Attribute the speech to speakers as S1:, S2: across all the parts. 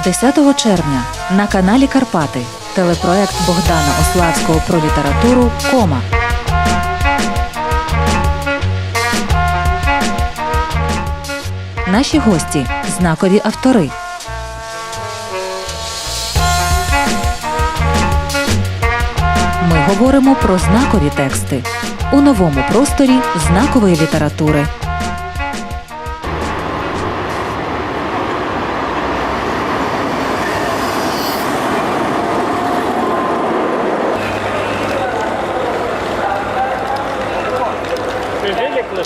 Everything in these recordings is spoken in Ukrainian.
S1: З 10 червня на каналі Карпати телепроект Богдана Ославського про літературу Кома. Наші гості знакові автори. Ми говоримо про знакові тексти у новому просторі знакової літератури.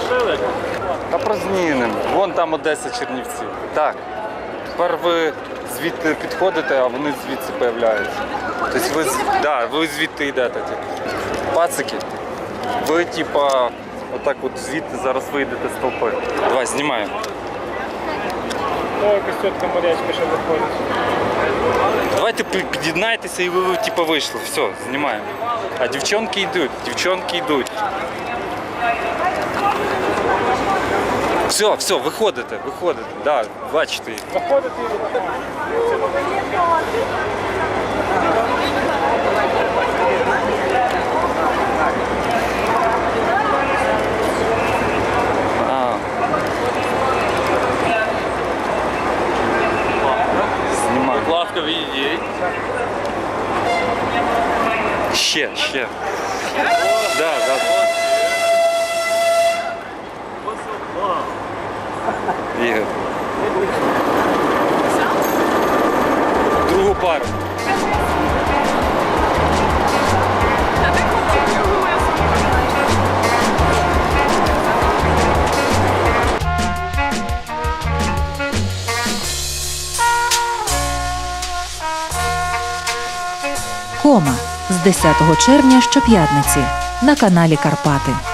S2: Велик.
S3: Та прознінем. Вон там Одеса Чернівці. Так. Тепер ви звідти підходите, а вони звідси появляються. Тобто ви, да, ви звідти йдете. типу. Пацики, ви типа отак от звідти зараз вийдете з толпи. Давай, знімаємо.
S2: То якась морячка ще виходить.
S3: Давайте пі- під'єднайтеся і ви, ви типа вийшли. Все, знімаємо. А дівчонки йдуть, дівчонки йдуть. Все, все, виходите, виходите. Да, бачите їх.
S2: Виходить
S3: А. Знімаю.
S4: Будь ласка, відійдіть.
S3: Ще, ще. Да, да. Ігор. Другу пару.
S1: Кома з 10 червня щоп'ятниці на каналі Карпати.